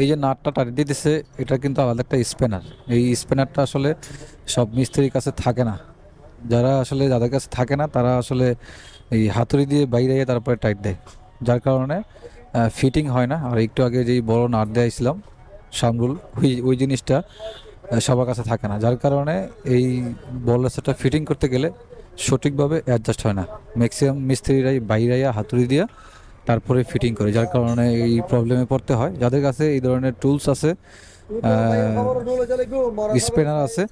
এই যে নাটটা টানি দিতেছে, এটা কিন্তু আলাদা একটা স্প্যানার। এই স্প্যানারটা আসলে সব মিস্ত্রির কাছে থাকে না। যারা আসলে যাদের কাছে থাকে না, তারা আসলে এই হাতুড়ি দিয়ে বাইরে তারপরে টাইট দেয়। যার কারণে ফিটিং হয় না। আর একটু আগে যেই বড় নাট দিয়েছিলাম সামরুল ওই ওই জিনিসটা সবার কাছে থাকে না। যার কারণে এই বললেসটা ফিটিং করতে গেলে সঠিকভাবে অ্যাডজাস্ট হয় না। ম্যাক্সিমাম মিস্ত্রিরাই বাইরাইয়া হাতুড়ি দিয়া তারপরে ফিটিং করে, যার কারণে এই প্রবলেমে পড়তে হয়। যাদের কাছে এই ধরনের টুলস আছে স্পেনার আছে,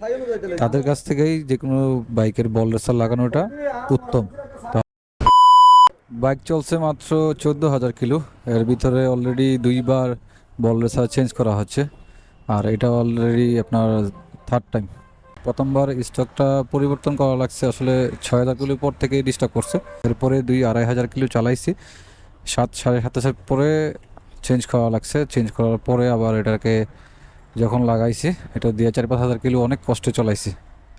তাদের কাছ থেকেই যে কোনো বাইকের বল রেসার লাগানোটা উত্তম। বাইক চলছে মাত্র চোদ্দ হাজার কিলো। এর ভিতরে অলরেডি দুইবার বল রেসার চেঞ্জ করা হচ্ছে। আর এটা অলরেডি আপনার থার্ড টাইম প্রথমবার স্টকটা পরিবর্তন করা লাগছে আসলে ছয় হাজার কিলো পর থেকে ডিস্টার্ব করছে। এরপরে দুই আড়াই হাজার কিলো চালাইছি। সাত, সাড়ে সাত হাজার পরে চেঞ্জ করা লাগছে। চেঞ্জ করার পরে আবার এটাকে যখন লাগাইছি, এটা দিয়ে চার, পাঁচ হাজার কিলো অনেক কষ্টে চলাইছি।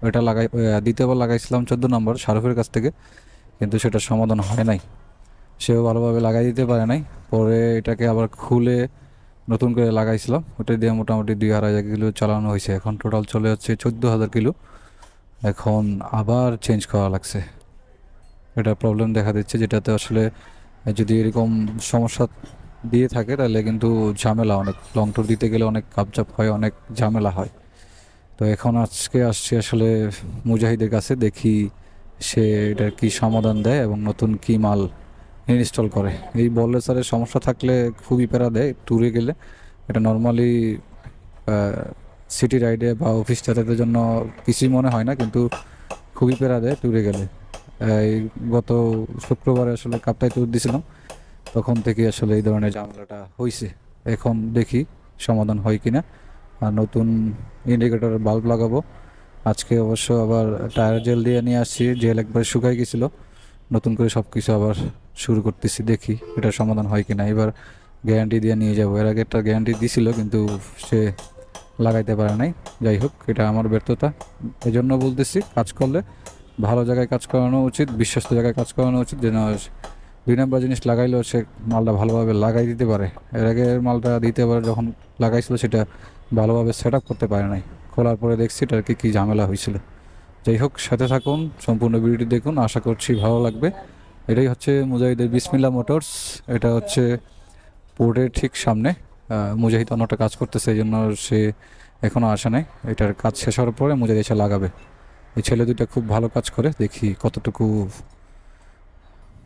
এটা লাগাই দ্বিতীয়বার লাগাইছিলাম চোদ্দ নম্বর শাহরুখের কাছ থেকে, কিন্তু সেটা সমাধান হয় নাই। সেও ভালোভাবে লাগাই দিতে পারে নাই। পরে এটাকে আবার খুলে নতুন করে লাগাইছিলাম। ওটা দিয়ে মোটামুটি দুই, আড়াই হাজার কিলো চালানো হয়েছে। এখন টোটাল চলে যাচ্ছে চোদ্দ হাজার কিলো। এখন আবার চেঞ্জ করা লাগছে। এটা প্রবলেম দেখা দিচ্ছে যেটাতে আসলে যদি এরকম সমস্যা দিয়ে থাকে, তাহলে কিন্তু ঝামেলা অনেক। লং ট্যুর দিতে গেলে অনেক কাপচাপ হয়, অনেক ঝামেলা হয়। তো এখন আজকে আসছি আসলে মুজাহিদের কাছে, দেখি সে এটার কি সমাধান দেয় এবং নতুন কি মাল ইনস্টল করে। এই বললে স্যারের সমস্যা থাকলে খুবই প্যারা দেয় ট্যুরে গেলে। এটা নর্মালি সিটি রাইডে বা অফিস যাতায়াতের জন্য কিছুই মনে হয় না, কিন্তু খুবই প্যারা দেয় ট্যুরে গেলে। গত শুক্রবারে আসলে কাপ্তাই ট্যুর দিছিলাম। তখন থেকে আসলে এই ধরনের ঝামেলাটা হয়েছে এখন দেখি সমাধান হয় কিনা। আর নতুন ইন্ডিকেটর বাল্ব লাগাবো। আজকে অবশ্য আবার টায়ার জেল দিয়ে নিয়ে আসছি। জেল একবার শুকাই গেছিল। নতুন করে সব কিছু আবার শুরু করতেছি। দেখি এটা সমাধান হয় কিনা। এবার গ্যারান্টি দিয়ে নিয়ে যাব। এর আগে একটা গ্যারান্টি দিছিল, কিন্তু সে লাগাইতে পারে নাই। যাই হোক, এটা আমার ব্যর্থতা। এই জন্য বলতেছি, কাজ করলে ভালো জায়গায় কাজ করানো উচিত, বিশ্বস্ত জায়গায় কাজ করানো উচিত, যেন দুই নম্বর জিনিস লাগাইলেও সে মালটা ভালোভাবে লাগাই দিতে পারে। এর আগে মালটা দিতে পারে, যখন লাগাইছিল সেটা ভালোভাবে সেট করতে পারে নাই। খোলার পরে দেখছি এটার কি, কী ঝামেলা হয়েছিল। যাই হোক, সাথে থাকুন, সম্পূর্ণ ভিডিওটি দেখুন, আশা করছি ভালো লাগবে। এটাই হচ্ছে মুজাহিদের বিসমিল্লা মোটরস, এটা হচ্ছে পোর্টের ঠিক সামনে। মুজাহিদ অন্যটা কাজ করতেছে, এই জন্য সে এখনও আসে নাই। এটার কাজ শেষ হওয়ার পরে মুজাহিদ এসে লাগাবে। এই ছেলে দুইটা খুব ভালো কাজ করে দেখি কতটুকু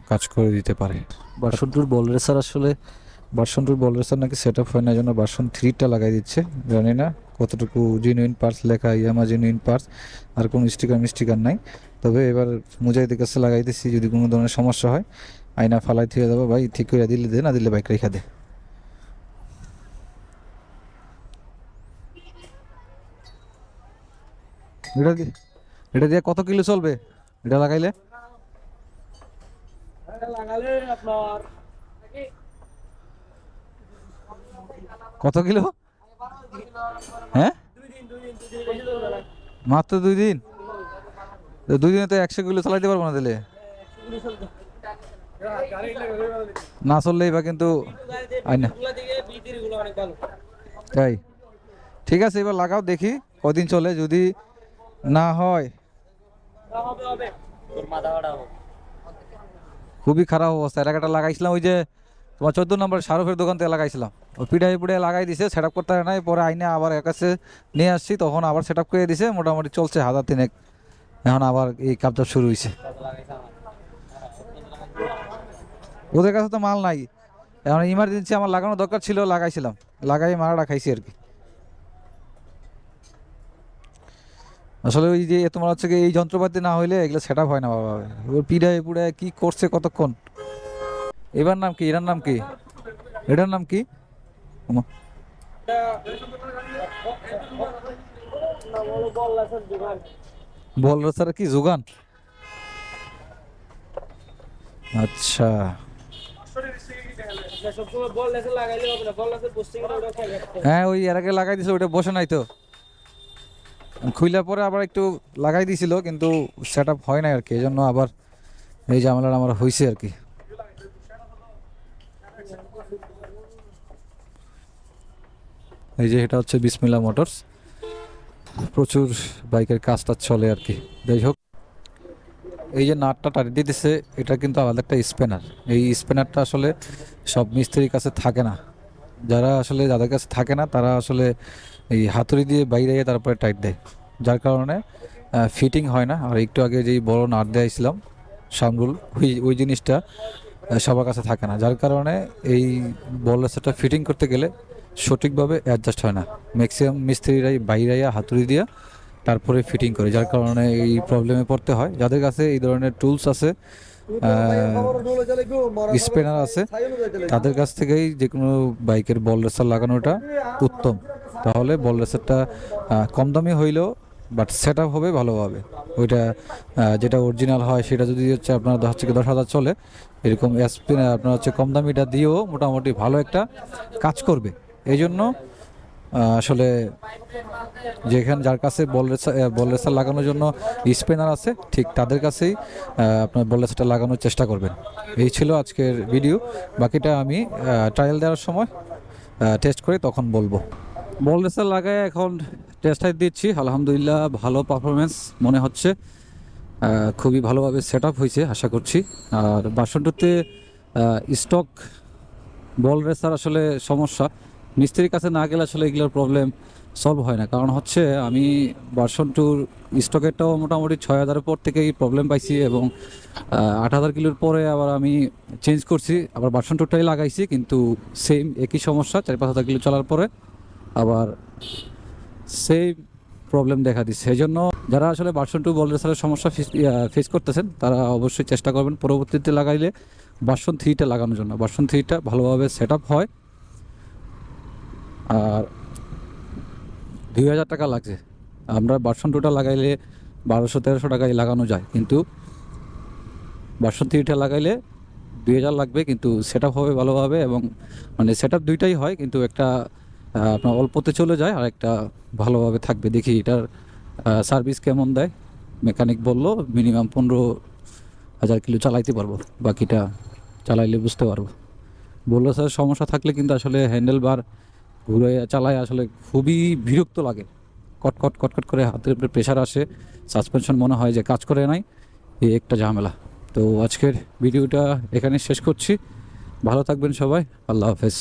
কাজ করে দিতে পারে। বারশন টুর বল রেসার আসলে বারশন টুর বল রেসার নাকি সেট আপ হয় না জন্য বারশন থ্রিটা লাগাই দিচ্ছে জানি না কতটুকু জেনুইন পার্টস লেখা ইয়ামা জেনুইন পার্টস আর কোনো স্টিকার মিস্টিকার নাই। তবে এবার মুজাহিদের কাছে লাগাই দিচ্ছি যদি কোনো ধরনের সমস্যা হয় আয়না ফালাই থেকে যাব ভাই ঠিক করে দিলে দে না দিলে বাইক রেখা দে। এটা দি- এটা দিয়ে কত কিলো চলবে? এটা লাগাইলে? লাগালে আপনার কত কিলো? হ্যাঁ? মাত্র দুই দিন? তো দুই দিনে তো একশো কিলো চালাইতে পারব না দিলে না চললেই বা কিন্তু তাই। ঠিক আছে এবার লাগাও দেখি কদিন চলে। যদি না হয় খুবই খারাপ অবস্থা। আগে লাগাইছিলাম, ওই যে তোমার চোদ্দ নম্বর শাহরুখের দোকান থেকে লাগাইছিলাম। ও পিঠাই পিঠাই লাগাই দিছে সেট আপ করতে নাই, পরে আইনে আবার এর কাছে নিয়ে আসছি, তখন আবার সেট আপ করে দিছে, মোটামুটি চলছে হাজার তিনেক। এখন আবার এই কাপটা শুরু হয়েছে ওদের কাছে তো মাল নাই। এখন ইমার্জেন্সি আমার লাগানো দরকার ছিল, লাগাইছিলাম। লাগাই মারাটা খাইছি আর কি। আসলে ওই যে তোমার হচ্ছে কি এই যন্ত্রপাতি না হইলে এগুলো সেট আপ হয় না বাবা। ওর পিড়ায় পুড়ায় কি করছে কতক্ষণ? এবার নাম কি? এটার নাম কি? এটার নাম কি? বল রাস্তার কি যোগান? আচ্ছা। হ্যাঁ ওই এর আগে লাগাই দিছিল ওটা বসে নাই তো। খুইলা পরে আবার একটু লাগাই দিছিল, কিন্তু সেট আপ হয় না আর কি এই জন্য আবার এই ঝামেলাটা আমার হয়েছে আর কি। এই যে এটা হচ্ছে বিসমিল্লা মোটরস। প্রচুর বাইকের কাজটা চলে আর কি। যাই হোক, এই যে নাটটা টাড়ি দিতেছে এটা কিন্তু আলাদা একটা স্পেনার এই স্পেনারটা আসলে সব মিস্ত্রির কাছে থাকে না। যারা আসলে যাদের কাছে থাকে না, তারা আসলে এই হাতুড়ি দিয়ে বাইরে তারপরে টাইট দেয়। যার কারণে ফিটিং হয় না। আর একটু আগে যেই বড় নাট দিয়েছিলাম সামরুল ওই ওই জিনিসটা সবার কাছে থাকে না। যার কারণে এই বল সেটা ফিটিং করতে গেলে সঠিকভাবে অ্যাডজাস্ট হয় না। ম্যাক্সিমাম মিস্ত্রিরাই বাইরে হাতুড়ি দিয়ে তারপরে ফিটিং করে। যার কারণে এই প্রবলেমে পড়তে হয়। যাদের কাছে এই ধরনের টুলস আছে স্পেনার আছে, তাদের কাছ থেকেই যে কোনো বাইকের বল রেসার লাগানোটা উত্তম। তাহলে বল রেসারটা কম দামি হইলেও বাট সেট আপ হবে ভালোভাবে। ওইটা যেটা অরিজিনাল হয় সেটা যদি হচ্ছে আপনার দশ থেকে দশ হাজার চলে, এরকম স্পিন আপনার হচ্ছে কম দামিটা দিয়েও মোটামুটি ভালো একটা কাজ করবে। এই জন্য আসলে যেখানে, যার কাছে বল রেসার বল রেসার লাগানোর জন্য স্পিনার আছে, ঠিক তাদের কাছেই আপনার বল রেসারটা লাগানোর চেষ্টা করবেন। এই ছিল আজকের ভিডিও বাকিটা আমি ট্রায়াল দেওয়ার সময় টেস্ট করে তখন বলব। বল রেসার লাগায় এখন টেস্ট হাইট দিচ্ছি। আলহামদুলিল্লাহ ভালো পারফরমেন্স মনে হচ্ছে। খুবই ভালোভাবে সেট আপ হয়েছে, আশা করছি। আর বাসনটাতে স্টক বল রেসার আসলে সমস্যা। মিস্ত্রির কাছে না গেলে আসলে এগুলোর প্রবলেম সলভ হয় না। কারণ হচ্ছে আমি ভার্সন টুর স্টকেরটাও মোটামুটি ছয় হাজারের পর থেকেই প্রবলেম পাইছি এবং আট হাজার কিলোর পরে আবার আমি চেঞ্জ করছি। আবার ভার্সন টুরটাই লাগাইছি, কিন্তু সেম একই সমস্যা, চার পাঁচ হাজার কিলো চলার পরে। আবার সেই প্রবলেম দেখা দিচ্ছে। সেই জন্য যারা আসলে ভার্সন টু বল রেসারের সমস্যা ফেস করতেছেন, তারা অবশ্যই চেষ্টা করবেন পরবর্তীতে লাগাইলে ভার্সন থ্রিটা লাগানোর জন্য। ভার্সন থ্রিটা ভালোভাবে সেট হয়। আর দুই হাজার টাকা লাগছে। আমরা ভার্সন টুটা লাগাইলে বারোশো, তেরোশো টাকায় লাগানো যায়। কিন্তু ভার্সন থ্রিটা লাগাইলে দুই হাজার লাগবে, কিন্তু সেট হবে ভালোভাবে এবং মানে সেট দুইটাই হয়, কিন্তু একটা আপনার অল্পতে চলে যায়, আর একটা ভালোভাবে থাকবে। দেখি এটার সার্ভিস কেমন দেয়। মেকানিক বলল মিনিমাম পনেরো হাজার কিলো চালাইতে পারব, বাকিটা চালাইলে বুঝতে পারব। বলল, স্যার, সমস্যা থাকলে কিন্তু আসলে হ্যান্ডেল বার ঘুরে চালায়, আসলে খুবই বিরক্ত লাগে। কটকট কটকট করে হাতের উপরে প্রেশার আসে। সাসপেনশন মনে হয় যে কাজ করে নাই এই একটা ঝামেলা। তো আজকের ভিডিওটা এখানে শেষ করছি। ভালো থাকবেন সবাই, আল্লাহ হাফেজ।